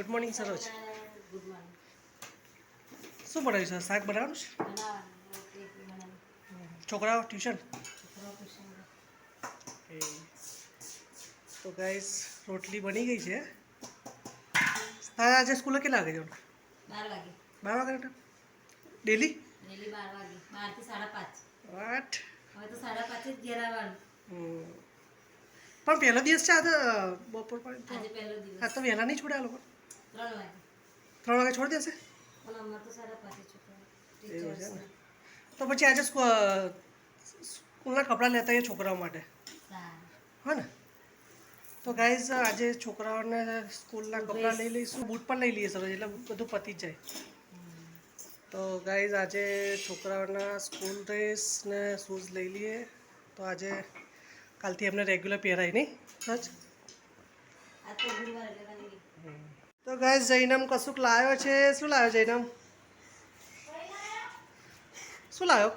Good morning Saroj good morning શું બનાવ્યું છે શાક બનાવવાનું છે બનાવવાનું રોટલી બનાવવાનું છોકરાઓ ટ્યુશન છોકરાઓ ટ્યુશન એ તો ગાઈસ રોટલી બની ગઈ છે તારે આજે સ્કૂલે કેટલા વાગે જવાનું બાર વાગે બાર વાગે ડેલી ડેલી બાર વાગે બારથી સાડા પાંચ વાટ હવે તો સાડા પાંચે જ ઘેર આવવાનું પણ પહેલો દિવસ છે આ તો બપોર આજે પછી પહેલો આ દિવસ તો વહેલા નહીં છોડે આ લોકો ત્રણ વાગે. ત્રણ વાગે છોડી દેશે? તો પછી આજે સ્કૂલના કપડાં લેતા એ છોકરાઓ માટે. હા. ને? તો ગાઈઝ આજે છોકરાઓને સ્કૂલના કપડાં લઈ લઈશું. બૂટ પણ લઈ લઈએ સર એટલે બધું પતી જાય. તો ગાઈઝ આજે છોકરાઓના સ્કૂલ ડ્રેસ ને શૂઝ લઈ લઈએ. તો આજે કાલથી એમને રેગ્યુલર પહેરાય નહીં? સચ? ગુરુવાર તો ગાય જૈનમ કશુંક લાવ્યો છે? શું લાવ્યો જૈનમ? શું લાવ્યો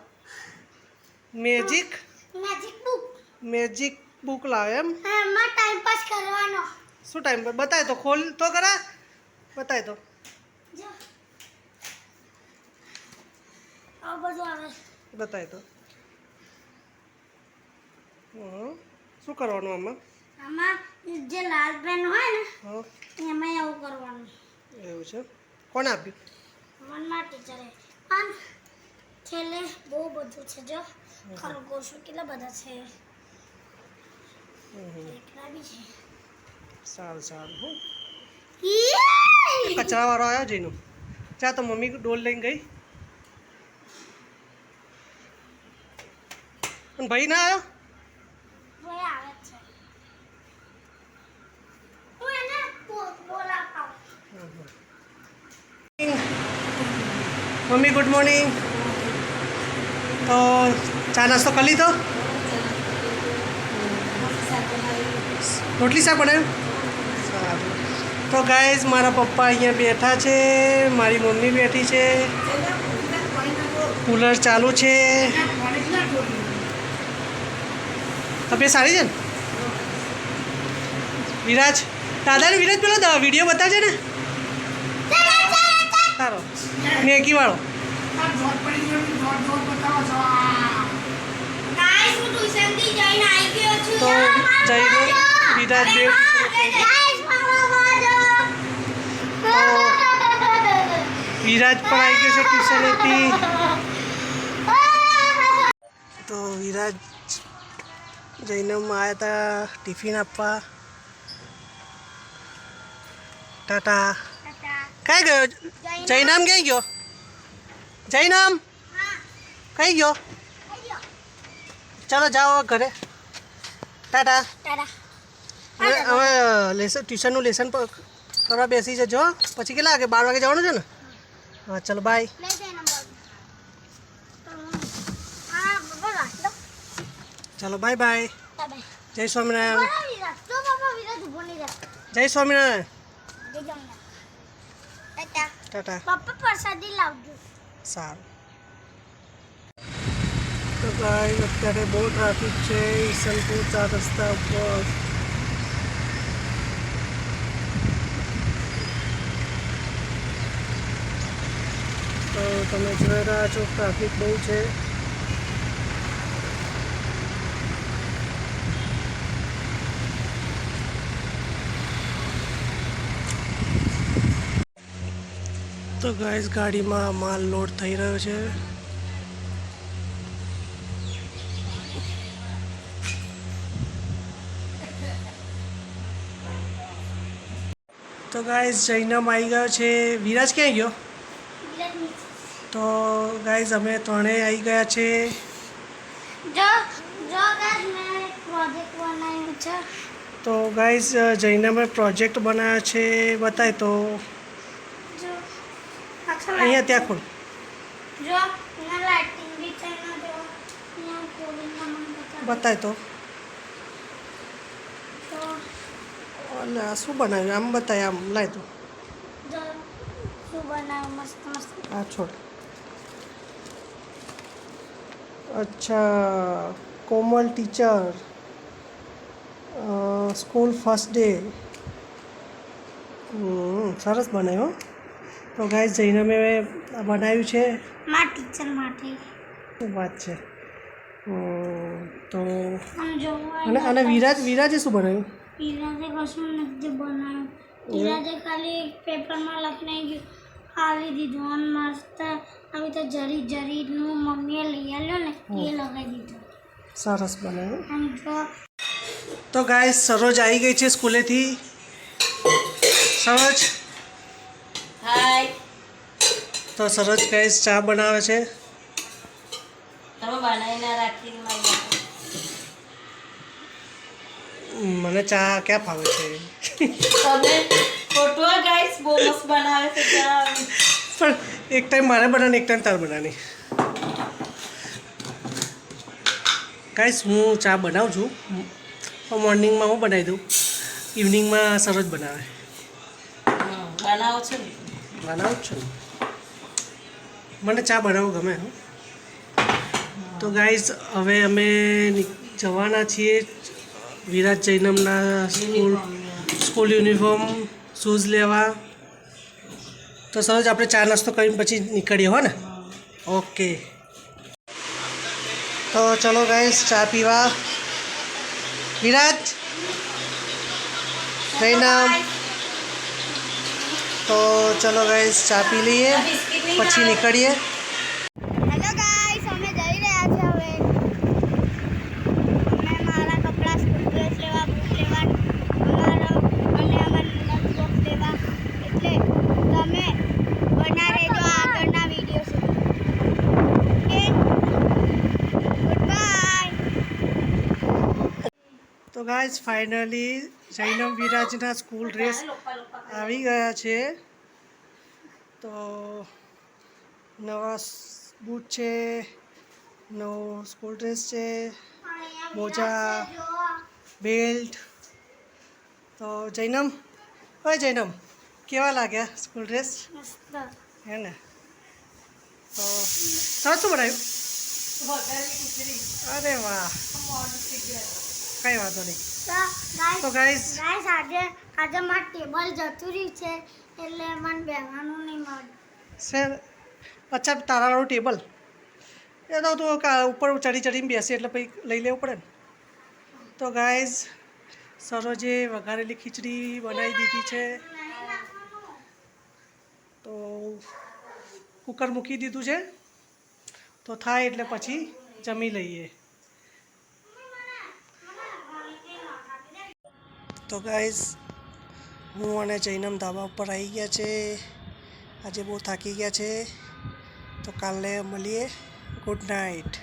magic magic book magic book લાવ્યો એમ? એમાં ટાઈમ પાસ કરવાનો. શું ટાઈમ બતાય તો ખોલ તો ખરા. બતાય તો. બતાય તો. શું કરવાનું આમાં? આમાં જે લાલ પેન હોય ને એમાં એવું કરવાનું. એવું છે? કોણ આપ્યું? મનમાં ટીચરે. અને છેલ્લે બહુ બધું છે જો. ખરગોશો કેટલા બધા છે. હમ. બી છે. સારું સારું હો. યે! કચરાવાળો આવ્યો જઈનો ચા તો મમ્મી ડોલ લઈને ગઈ. પણ ભાઈ ના આવ્યો ભાઈ આવે જ છે હું એને બો- બોલાવતા આવું. મમ્મી ગુડ મોર્નિંગ તો ચા નાસ્તો કરી લીધો? રોટલી શાક બનાવ્યું? સારું. તો ગાઈઝ મારા પપ્પા અહીંયા બેઠા છે, મારી મમ્મી બેઠી છે. કુલર ચાલુ છે. તબિયત સારી છે ને? વિરાજ, દાદાને વિરાજ પેલો વીડિયો બતાવજે ને. મેગી વાળો તો આવી ગયો બીજા બે વિરાજ પણ આવી ગયો છે ટ્યુશનેથી. તો વિરાજ જઈને આવ્યા હતા ટિફિન આપવા. ટાટા. કઈ ગયો? જૈનામ ક્યાં ગયો? જૈનામ કઈ ગયો? ચાલો જાઓ ઘરે. ટાટા. હવે હવે લેસન ટ્યુશનનું લેસન કરવા બેસી જજો પછી કેટલા વાગે? બાર વાગે જવાનું છે ને? હા ચલો બાય. ચાલો બાય બાય. જય સ્વામિનારાયણ. જય સ્વામિનારાયણ. ટાટા. પપ્પા પ્રસાદી લાવજો. સારું. તો ભાઈ અત્યારે બહુ ટ્રાફિક છે ઈસનપુર ચાર રસ્તા ઉપર. તો તમે જોઈ રહ્યા છો ટ્રાફિક બહુ છે. તો ગાઈસ ગાડીમાં માલ લોડ થઈ રહ્યો છે. તો ગાઈસ જૈનમ આવી ગયો છે. વિરાજ ક્યાં ગયો? તો ગાઈસ અમે ત્રણેય આવી ગયા છે. તો ગાઈસ જૈનમે પ્રોજેક્ટ બનાવ્યો છે. બતાય તો. અહીંયા ત્યાં ખોલ. બતાય તો. અને આ શું બનાવ્યું? આમ બતાય આમ. લાય તો. આ છોડ. અચ્છા Komal teacher. School first day. હમ, સરસ બનાવ્યું હો. તો ગાય જઈને મેં બનાવ્યું છે. મારા ટીચર માટે. શું વાત છે? તો અને અને વિરાજ વિરાજે શું બનાવ્યું? વિરાજે કશું નથી બનાવ્યું. વિરાજે ખાલી પેપરમાં લખીને ગયું આવી દીધું. અને મસ્ત આવી તો જરી જરીનું મમ્મીએ લઈ આવ્યો ને એ લગાવી દીધું. સરસ બનાવ્યું. તો ગાય સરોજ આવી ગઈ છે સ્કૂલેથી. સરોજ તો સરસ ગાઈસ ચા બનાવે છે. મને ચા ક્યાં ફાવે છે? બનાવે પણ એક ટાઈમ મારે બનાવવાની એક ટાઈમ તાર બનાવવાની. ગાઈસ હું ચા બનાવું છું. મોર્નિંગમાં હું બનાવી દઉં. ઇવનિંગમાં સરોજ બનાવે. બનાવો છો ને? બનાવું છું. મને ચા બનાવવું ગમે તો ગાઈઝ હવે અમે જવાના છીએ વિરાજ જૈનમના સ્કૂલ સ્કૂલ યુનિફોર્મ, શૂઝ લેવા. તો સરોજ, આપણે ચા નાસ્તો કરીને પછી નીકળીએ, હો ને? ઓકે. તો ચલો ગાઈઝ ચા પીવા. વિરાજ જૈનમ. તો ચલો ગાઈઝ ચા પી લઈએ. પછી નીકળીએ હેલો ગાઈસ અમે જઈ રહ્યા છે હવે અમે મારા કપડાં સ્કૂલ ડ્રેસ લેવા બુક લેવા અમારો અને અમારા લંચ બોક્સ લેવા એટલે તમે બના રહેજો આગળના વીડિયો સુધી ઓકે ગુડ બાય તો ગાઈઝ ફાઇનલી જૈનમ વિરાજના સ્કૂલ ડ્રેસ આવી ગયા છે. તો નવા બૂટ છે નવો સ્કૂલ ડ્રેસ છે મોજા બેલ્ટ તો જૈનમ ઓય જૈનમ કેવા લાગ્યા સ્કૂલ ડ્રેસ હે ને? તો સરસ શું બનાવ્યું? અરે વાહ. કંઈ વાંધો નહીં. તો ગાઈસ ગાઈસ આજે આજે મારું ટેબલ જતું રહ્યું છે એટલે મને બેહવાનું નહીં મળે. સર અચ્છા તારાવાળું ટેબલ. એ તો ઉપર ચડી ચડીને બેસે એટલે પછી લઈ લેવું પડે ને. તો ગાઈઝ સરોજે વઘારેલી ખીચડી બનાવી દીધી છે. તો કુકર મૂકી દીધું છે. તો થાય એટલે પછી જમી લઈએ. તો ગાઈઝ હું અને જૈનમ ધાબા ઉપર આવી ગયા છે. આજે બહુ થાકી ગયા છે. તો કાલે મળીએ. Good night